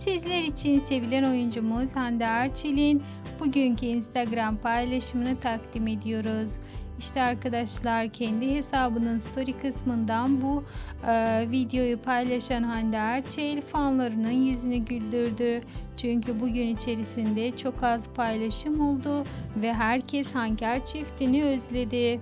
Sizler için sevilen oyuncumuz Hande Erçel'in bugünkü Instagram paylaşımını takdim ediyoruz. İşte arkadaşlar kendi hesabının story kısmından bu e, videoyu paylaşan Hande Erçel fanlarının yüzünü güldürdü. Çünkü bugün içerisinde çok az paylaşım oldu ve herkes Hanker çiftini özledi.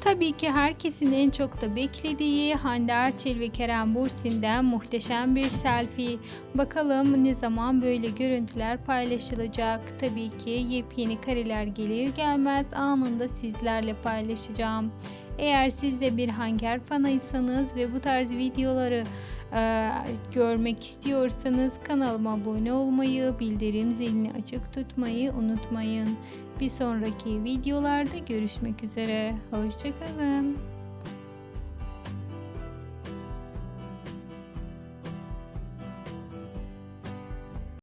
Tabii ki herkesin en çok da beklediği Hande Erçel ve Kerem Bürsin'den muhteşem bir selfie. Bakalım ne zaman böyle görüntüler paylaşılacak. Tabii ki yepyeni kareler gelir gelmez anında sizlerle paylaşacağım. Eğer siz de bir Hanker fanıysanız ve bu tarz videoları e, görmek istiyorsanız kanalıma abone olmayı, bildirim zilini açık tutmayı unutmayın. Bir sonraki videolarda görüşmek üzere. Hoşçakalın.